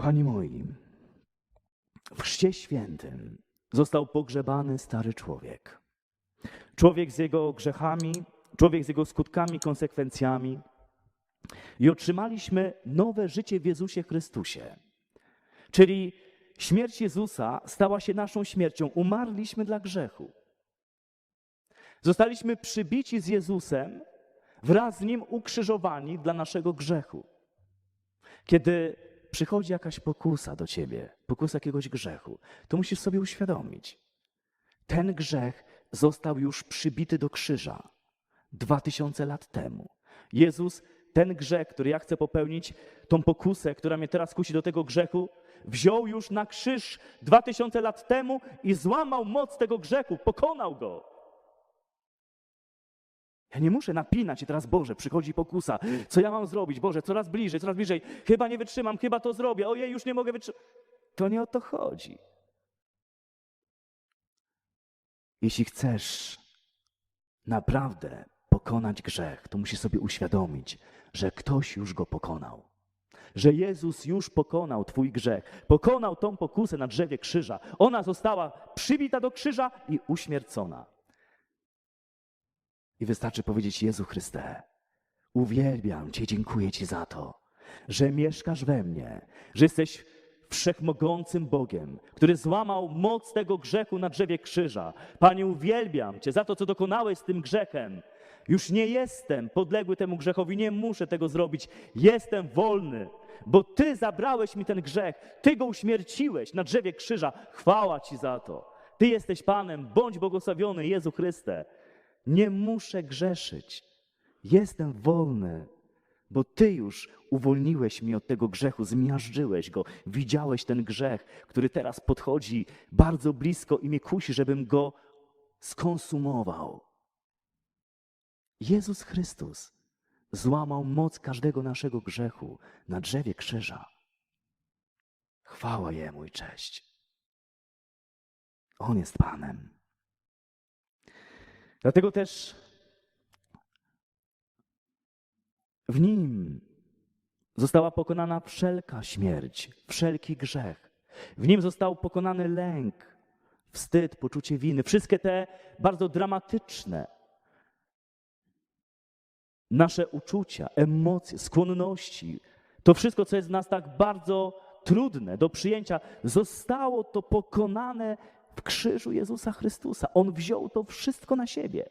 Kochani moi, w Chrzcie Świętym został pogrzebany stary człowiek. Człowiek z jego grzechami, człowiek z jego skutkami, konsekwencjami. I otrzymaliśmy nowe życie w Jezusie Chrystusie. Czyli śmierć Jezusa stała się naszą śmiercią. Umarliśmy dla grzechu. Zostaliśmy przybici z Jezusem, wraz z Nim ukrzyżowani dla naszego grzechu. Kiedy przychodzi jakaś pokusa do ciebie, pokusa jakiegoś grzechu, to musisz sobie uświadomić. Ten grzech został już przybity do krzyża dwa tysiące lat temu. Jezus ten grzech, który ja chcę popełnić, tą pokusę, która mnie teraz kusi do tego grzechu, wziął już na krzyż dwa tysiące lat temu i złamał moc tego grzechu, pokonał go. Ja nie muszę napinać się teraz, Boże, przychodzi pokusa. Co ja mam zrobić? Boże, coraz bliżej, coraz bliżej. Chyba nie wytrzymam, chyba to zrobię. Ojej, już nie mogę wytrzymać. To nie o to chodzi. Jeśli chcesz naprawdę pokonać grzech, to musisz sobie uświadomić, że ktoś już go pokonał. Że Jezus już pokonał Twój grzech, pokonał tą pokusę na drzewie krzyża. Ona została przybita do krzyża i uśmiercona. I wystarczy powiedzieć: Jezu Chryste, uwielbiam Cię, dziękuję Ci za to, że mieszkasz we mnie, że jesteś wszechmogącym Bogiem, który złamał moc tego grzechu na drzewie krzyża. Panie, uwielbiam Cię za to, co dokonałeś z tym grzechem. Już nie jestem podległy temu grzechowi, nie muszę tego zrobić. Jestem wolny, bo Ty zabrałeś mi ten grzech, Ty go uśmierciłeś na drzewie krzyża. Chwała Ci za to. Ty jesteś Panem, bądź błogosławiony Jezu Chryste. Nie muszę grzeszyć. Jestem wolny, bo Ty już uwolniłeś mnie od tego grzechu, zmiażdżyłeś go, widziałeś ten grzech, który teraz podchodzi bardzo blisko i mnie kusi, żebym go skonsumował. Jezus Chrystus złamał moc każdego naszego grzechu na drzewie krzyża. Chwała Jemu i cześć. On jest Panem. Dlatego też w Nim została pokonana wszelka śmierć, wszelki grzech. W Nim został pokonany lęk, wstyd, poczucie winy, wszystkie te bardzo dramatyczne nasze uczucia, emocje, skłonności, to wszystko, co jest w nas tak bardzo trudne do przyjęcia, zostało to pokonane w krzyżu Jezusa Chrystusa. On wziął to wszystko na siebie.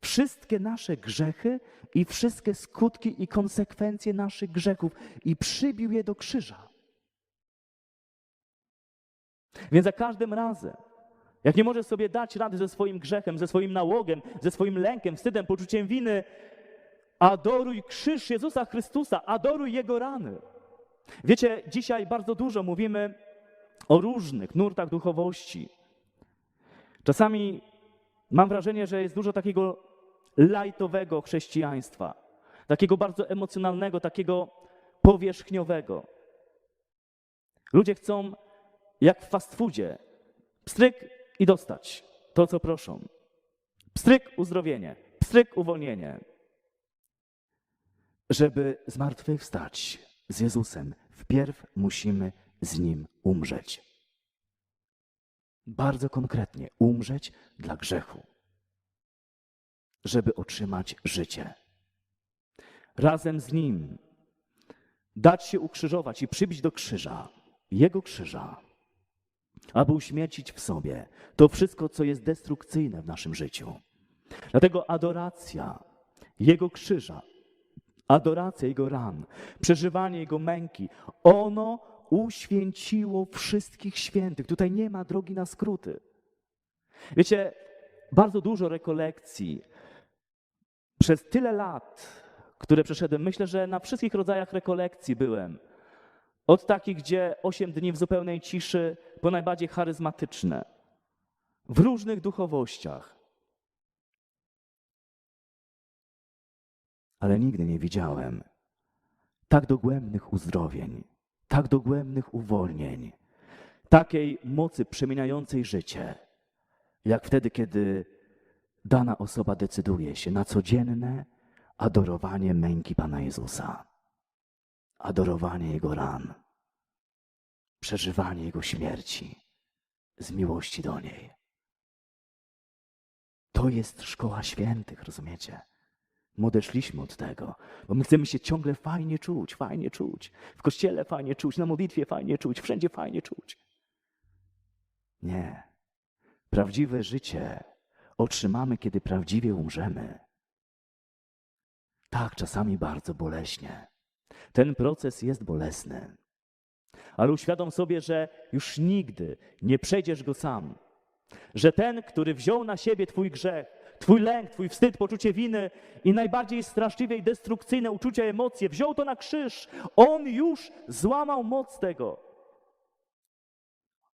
Wszystkie nasze grzechy i wszystkie skutki i konsekwencje naszych grzechów i przybił je do krzyża. Więc za każdym razem, jak nie możesz sobie dać rady ze swoim grzechem, ze swoim nałogiem, ze swoim lękiem, wstydem, poczuciem winy, adoruj krzyż Jezusa Chrystusa, adoruj Jego rany. Wiecie, dzisiaj bardzo dużo mówimy o różnych nurtach duchowości. Czasami mam wrażenie, że jest dużo takiego lajtowego chrześcijaństwa, takiego bardzo emocjonalnego, takiego powierzchniowego. Ludzie chcą, jak w fast foodzie, pstryk i dostać to, co proszą. Pstryk uzdrowienie, pstryk uwolnienie. Żeby zmartwychwstać z Jezusem, wpierw musimy z Nim umrzeć. Bardzo konkretnie, umrzeć dla grzechu, żeby otrzymać życie. Razem z Nim dać się ukrzyżować i przybić do krzyża, Jego krzyża, aby uśmiercić w sobie to wszystko, co jest destrukcyjne w naszym życiu. Dlatego adoracja Jego krzyża, adoracja Jego ran, przeżywanie Jego męki, ono uświęciło wszystkich świętych. Tutaj nie ma drogi na skróty. Wiecie, bardzo dużo rekolekcji przez tyle lat, które przeszedłem, myślę, że na wszystkich rodzajach rekolekcji byłem. Od takich, gdzie osiem dni w zupełnej ciszy, po najbardziej charyzmatyczne, w różnych duchowościach. Ale nigdy nie widziałem tak dogłębnych uzdrowień, tak dogłębnych uwolnień, takiej mocy przemieniającej życie, jak wtedy, kiedy dana osoba decyduje się na codzienne adorowanie męki Pana Jezusa, adorowanie Jego ran. przeżywanie Jego śmierci z miłości do niej. To jest szkoła świętych, rozumiecie? My odeszliśmy od tego, bo my chcemy się ciągle fajnie czuć, fajnie czuć. W kościele fajnie czuć, na modlitwie fajnie czuć, wszędzie fajnie czuć. Nie. Prawdziwe życie otrzymamy, kiedy prawdziwie umrzemy. Tak, czasami bardzo boleśnie. Ten proces jest bolesny. Ale uświadom sobie, że już nigdy nie przejdziesz go sam. Że ten, który wziął na siebie Twój grzech, Twój lęk, Twój wstyd, poczucie winy i najbardziej straszliwe i destrukcyjne uczucia, emocje, wziął to na krzyż. On już złamał moc tego.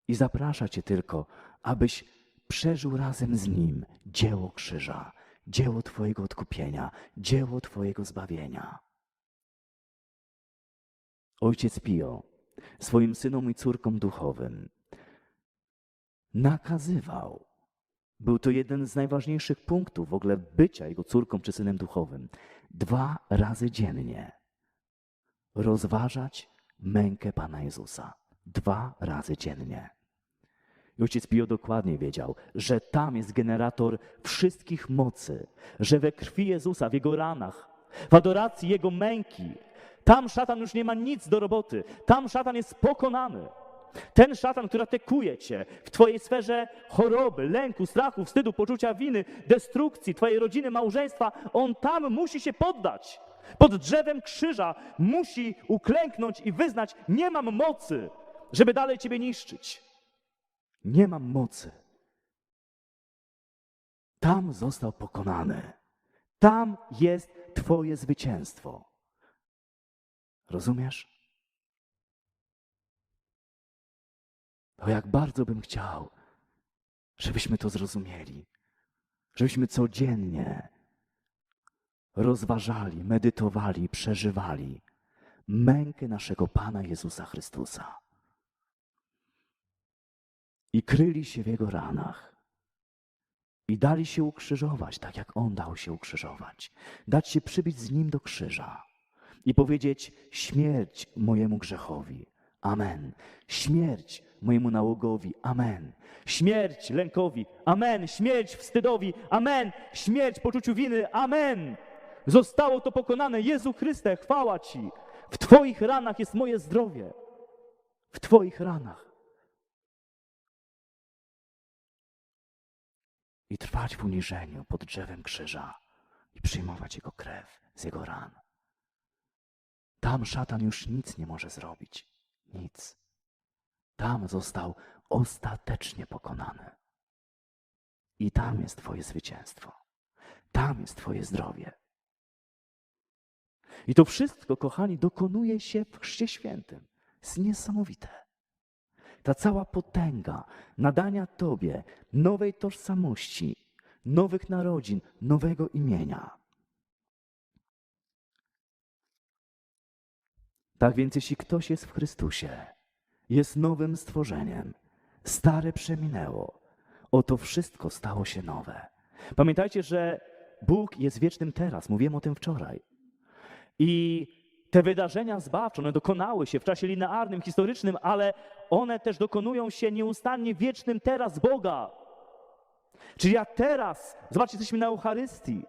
I zaprasza Cię tylko, abyś przeżył razem z Nim dzieło krzyża, dzieło Twojego odkupienia, dzieło Twojego zbawienia. Ojciec Pio swoim synom i córkom duchowym nakazywał, był to jeden z najważniejszych punktów w ogóle bycia jego córką czy synem duchowym, dwa razy dziennie rozważać mękę Pana Jezusa. Dwa razy dziennie. I ojciec Pio dokładnie wiedział, że tam jest generator wszystkich mocy, że we krwi Jezusa, w jego ranach, w adoracji jego męki, tam szatan już nie ma nic do roboty. Tam szatan jest pokonany. Ten szatan, który atakuje cię w twojej sferze choroby, lęku, strachu, wstydu, poczucia winy, destrukcji, twojej rodziny, małżeństwa, on tam musi się poddać. Pod drzewem krzyża musi uklęknąć i wyznać: Nie mam mocy, żeby dalej ciebie niszczyć. Nie mam mocy. Tam został pokonany. Tam jest Twoje zwycięstwo. Rozumiesz? O jak bardzo bym chciał, żebyśmy to zrozumieli, żebyśmy codziennie rozważali, medytowali, przeżywali mękę naszego Pana Jezusa Chrystusa i kryli się w Jego ranach. I dali się ukrzyżować, tak jak On dał się ukrzyżować. Dać się przybić z Nim do krzyża i powiedzieć: Śmierć mojemu grzechowi. Amen. Śmierć mojemu nałogowi. Amen. Śmierć lękowi. Amen. Śmierć wstydowi. Amen. Śmierć poczuciu winy. Amen. Zostało to pokonane. Jezu Chryste, chwała Ci. W Twoich ranach jest moje zdrowie. W Twoich ranach. I trwać w uniżeniu pod drzewem krzyża i przyjmować Jego krew z Jego ran. Tam szatan już nic nie może zrobić. Nic. Tam został ostatecznie pokonany. I tam jest Twoje zwycięstwo. Tam jest Twoje zdrowie. I to wszystko, kochani, dokonuje się w Chrzcie Świętym. Jest niesamowite. Ta cała potęga nadania Tobie nowej tożsamości, nowych narodzin, nowego imienia. Tak więc, jeśli ktoś jest w Chrystusie, jest nowym stworzeniem, stare przeminęło, oto wszystko stało się nowe. Pamiętajcie, że Bóg jest wiecznym teraz, mówiłem o tym wczoraj. I te wydarzenia zbawcze, one dokonały się w czasie linearnym, historycznym, ale one też dokonują się nieustannie wiecznym teraz Boga. Czyli ja teraz, zobaczcie, jesteśmy na Eucharystii.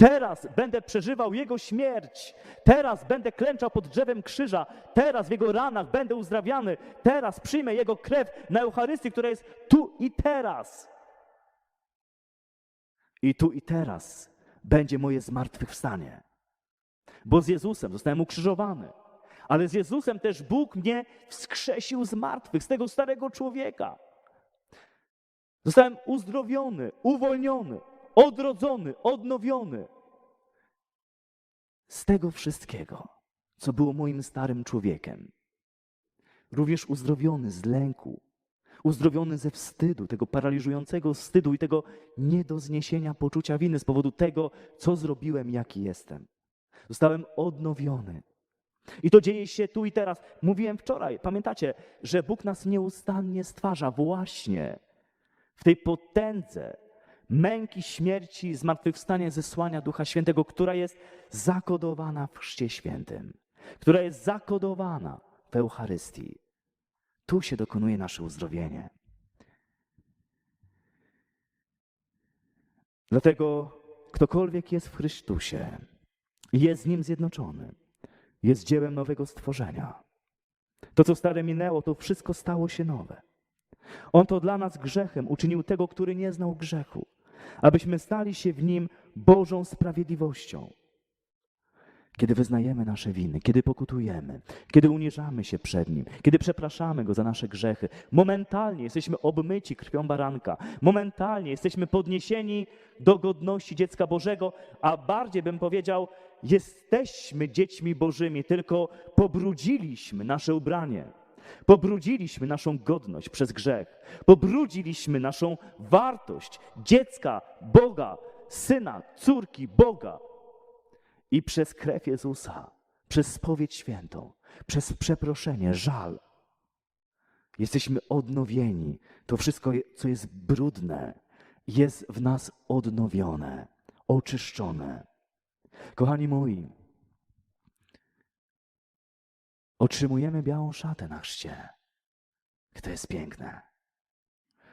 Teraz będę przeżywał Jego śmierć. Teraz będę klęczał pod drzewem krzyża. Teraz w Jego ranach będę uzdrawiany. Teraz przyjmę Jego krew na Eucharystii, która jest tu i teraz. I tu i teraz będzie moje zmartwychwstanie. Bo z Jezusem zostałem ukrzyżowany. Ale z Jezusem też Bóg mnie wskrzesił z martwych, z tego starego człowieka. Zostałem uzdrowiony, uwolniony odrodzony, odnowiony z tego wszystkiego, co było moim starym człowiekiem. Również uzdrowiony z lęku, uzdrowiony ze wstydu, tego paraliżującego wstydu i tego nie do zniesienia poczucia winy z powodu tego, co zrobiłem, jaki jestem. Zostałem odnowiony. I to dzieje się tu i teraz. Mówiłem wczoraj, pamiętacie, że Bóg nas nieustannie stwarza właśnie w tej potędze, męki, śmierci, zmartwychwstania, zesłania Ducha Świętego, która jest zakodowana w Chrzcie Świętym, która jest zakodowana w Eucharystii. Tu się dokonuje nasze uzdrowienie. Dlatego ktokolwiek jest w Chrystusie, jest z Nim zjednoczony, jest dziełem nowego stworzenia. To, co stare minęło, to wszystko stało się nowe. On to dla nas grzechem uczynił tego, który nie znał grzechu, abyśmy stali się w nim Bożą sprawiedliwością. Kiedy wyznajemy nasze winy, kiedy pokutujemy, kiedy uniżamy się przed Nim, kiedy przepraszamy Go za nasze grzechy, momentalnie jesteśmy obmyci krwią baranka, momentalnie jesteśmy podniesieni do godności dziecka Bożego, a bardziej bym powiedział, jesteśmy dziećmi Bożymi, tylko pobrudziliśmy nasze ubranie. Pobrudziliśmy naszą godność przez grzech. Pobrudziliśmy naszą wartość dziecka Boga, syna, córki Boga. I przez krew Jezusa, przez spowiedź świętą, przez przeproszenie, żal, jesteśmy odnowieni. To wszystko, co jest brudne, jest w nas odnowione, oczyszczone. Kochani moi, otrzymujemy białą szatę na chrzcie. To jest piękne.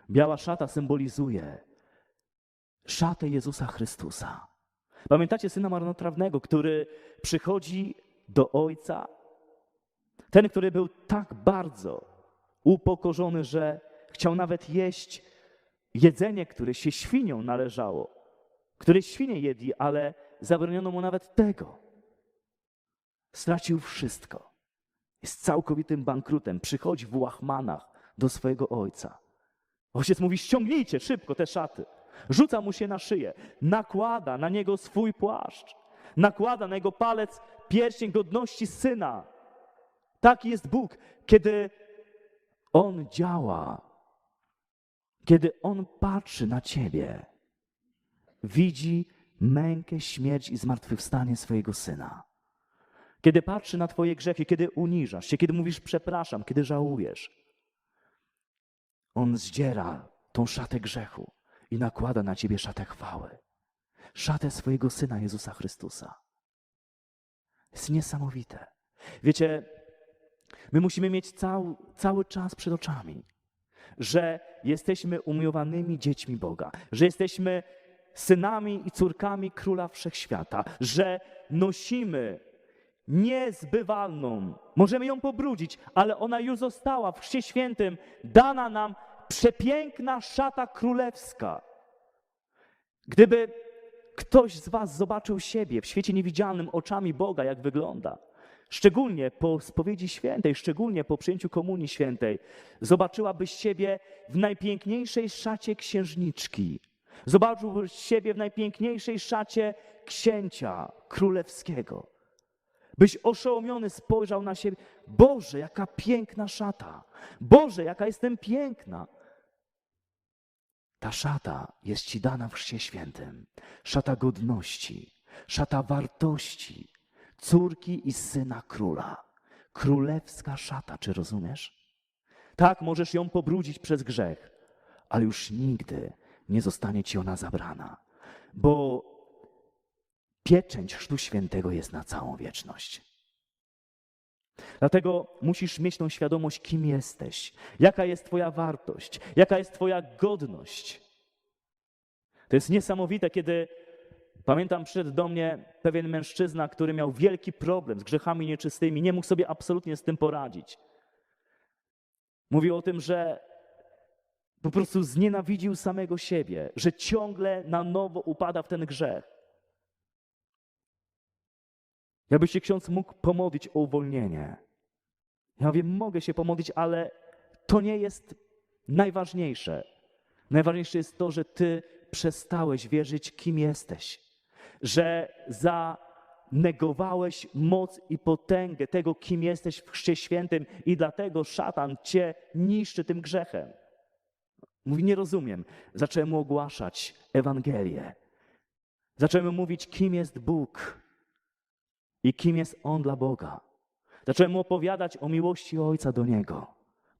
Biała szata symbolizuje szatę Jezusa Chrystusa. Pamiętacie syna marnotrawnego, który przychodzi do ojca? Ten, który był tak bardzo upokorzony, że chciał nawet jeść jedzenie, które się świniom należało, które świnie jedli, ale zabroniono mu nawet tego. Stracił wszystko. Jest całkowitym bankrutem. Przychodzi w łachmanach do swojego ojca. Ojciec mówi: ściągnijcie szybko te szaty. Rzuca mu się na szyję, nakłada na niego swój płaszcz, nakłada na jego palec pierścień godności syna. Taki jest Bóg, kiedy On działa, kiedy On patrzy na ciebie, widzi mękę, śmierć i zmartwychwstanie swojego syna. Kiedy patrzy na Twoje grzechy, kiedy uniżasz się, kiedy mówisz przepraszam, kiedy żałujesz, On zdziera tą szatę grzechu i nakłada na Ciebie szatę chwały. Szatę swojego Syna Jezusa Chrystusa. Jest niesamowite. Wiecie, my musimy mieć cały, cały czas przed oczami, że jesteśmy umiłowanymi dziećmi Boga, że jesteśmy synami i córkami Króla Wszechświata, że nosimy niezbywalną, możemy ją pobrudzić, ale ona już została w Chrzcie Świętym dana nam przepiękna szata królewska. Gdyby ktoś z Was zobaczył siebie w świecie niewidzialnym oczami Boga, jak wygląda, szczególnie po spowiedzi świętej, szczególnie po przyjęciu komunii świętej, zobaczyłabyś siebie w najpiękniejszej szacie księżniczki, zobaczyłbyś siebie w najpiękniejszej szacie księcia królewskiego. Byś oszołomiony spojrzał na siebie. Boże, jaka piękna szata. Boże, jaka jestem piękna. Ta szata jest ci dana w chrzcie świętym. Szata godności, szata wartości, córki i syna króla. Królewska szata, czy rozumiesz? Tak, możesz ją pobrudzić przez grzech, ale już nigdy nie zostanie ci ona zabrana, bo pieczęć Chrztu Świętego jest na całą wieczność. Dlatego musisz mieć tą świadomość, kim jesteś, jaka jest Twoja wartość, jaka jest Twoja godność. To jest niesamowite, kiedy pamiętam, przyszedł do mnie pewien mężczyzna, który miał wielki problem z grzechami nieczystymi, nie mógł sobie absolutnie z tym poradzić. Mówił o tym, że po prostu znienawidził samego siebie, że ciągle na nowo upada w ten grzech. Jakby się ksiądz mógł pomodlić o uwolnienie. Ja mówię, mogę się pomodlić, ale to nie jest najważniejsze. Najważniejsze jest to, że ty przestałeś wierzyć, kim jesteś. Że zanegowałeś moc i potęgę tego, kim jesteś w Chrzcie Świętym i dlatego szatan cię niszczy tym grzechem. Mówi, nie rozumiem. Zacząłem mu ogłaszać Ewangelię. Zacząłem mówić, kim jest Bóg i kim jest On dla Boga. Zacząłem mu opowiadać o miłości Ojca do Niego.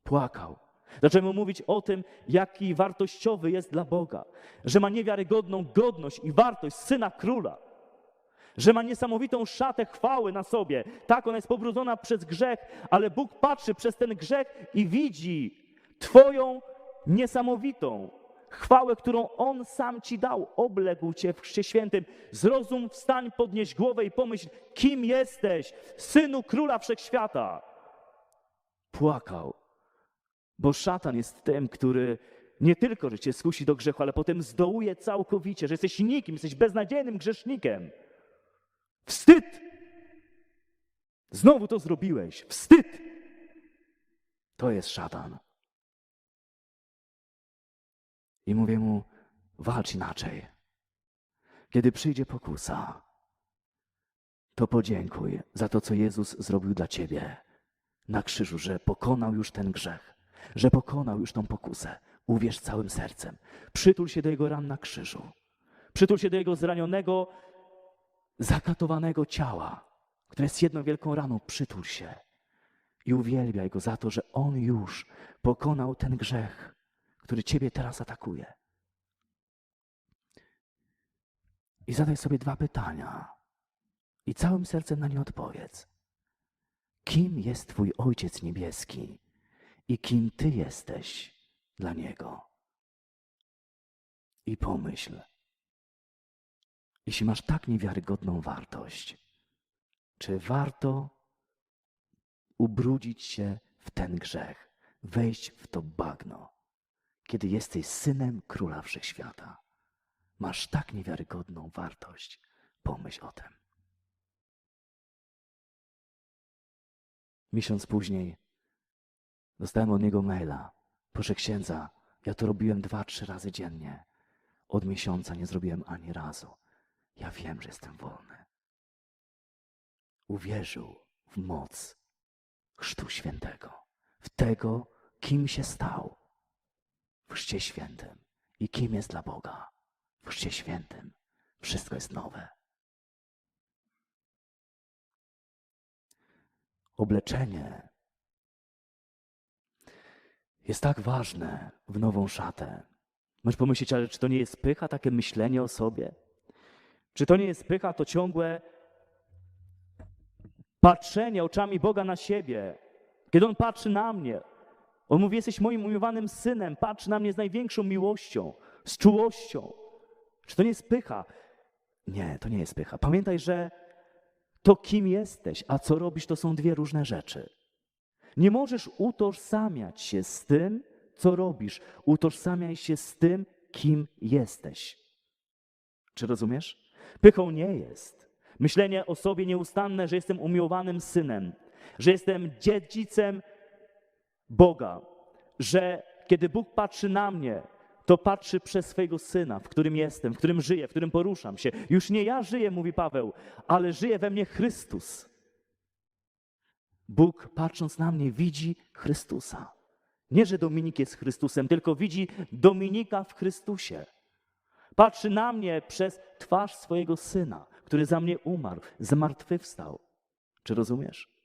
Płakał. Zacząłem mu mówić o tym, jaki wartościowy jest dla Boga, że ma niewiarygodną godność i wartość Syna Króla, że ma niesamowitą szatę chwały na sobie. Tak, ona jest pobrudzona przez grzech, ale Bóg patrzy przez ten grzech i widzi Twoją niesamowitą chwałę, którą On sam Ci dał. Obległ Cię w Chrzcie Świętym. Zrozum, wstań, podnieś głowę i pomyśl, kim jesteś, Synu Króla Wszechświata. Płakał, bo szatan jest tym, który nie tylko, że Cię skusi do grzechu, ale potem zdołuje całkowicie, że jesteś nikim, jesteś beznadziejnym grzesznikiem. Wstyd! Znowu to zrobiłeś. Wstyd! To jest szatan. I mówię mu, walcz inaczej. Kiedy przyjdzie pokusa, to podziękuj za to, co Jezus zrobił dla ciebie na krzyżu, że pokonał już ten grzech, że pokonał już tą pokusę. Uwierz całym sercem. Przytul się do Jego ran na krzyżu. Przytul się do Jego zranionego, zakatowanego ciała, które jest jedną wielką raną. Przytul się i uwielbiaj Go za to, że On już pokonał ten grzech, który Ciebie teraz atakuje. I zadaj sobie dwa pytania i całym sercem na nie odpowiedz. Kim jest Twój Ojciec Niebieski i kim Ty jesteś dla Niego? I pomyśl, jeśli masz tak niewiarygodną wartość, czy warto ubrudzić się w ten grzech, wejść w to bagno, kiedy jesteś synem Króla Wszechświata? Masz tak niewiarygodną wartość. Pomyśl o tym. Miesiąc później dostałem od niego maila. Proszę księdza, ja to robiłem dwa, trzy razy dziennie. Od miesiąca nie zrobiłem ani razu. Ja wiem, że jestem wolny. Uwierzył w moc Chrztu Świętego, w tego, kim się stał w Chrzcie Świętym i kim jest dla Boga w Chrzcie Świętym. Wszystko jest nowe. Obleczenie jest tak ważne w nową szatę. Możesz pomyśleć, ale czy to nie jest pycha, takie myślenie o sobie? Czy to nie jest pycha, to ciągłe patrzenie oczami Boga na siebie? Kiedy On patrzy na mnie, On mówi, jesteś moim umiłowanym synem, patrzy na mnie z największą miłością, z czułością. Czy to nie jest pycha? Nie, to nie jest pycha. Pamiętaj, że to kim jesteś, a co robisz, to są dwie różne rzeczy. Nie możesz utożsamiać się z tym, co robisz. Utożsamiaj się z tym, kim jesteś. Czy rozumiesz? Pychą nie jest. Myślenie o sobie nieustanne, że jestem umiłowanym synem, że jestem dziedzicem Boga, że kiedy Bóg patrzy na mnie, to patrzy przez swojego syna, w którym jestem, w którym żyję, w którym poruszam się. Już nie ja żyję, mówi Paweł, ale żyje we mnie Chrystus. Bóg patrząc na mnie widzi Chrystusa. Nie, że Dominik jest Chrystusem, tylko widzi Dominika w Chrystusie. Patrzy na mnie przez twarz swojego syna, który za mnie umarł, zmartwychwstał. Czy rozumiesz?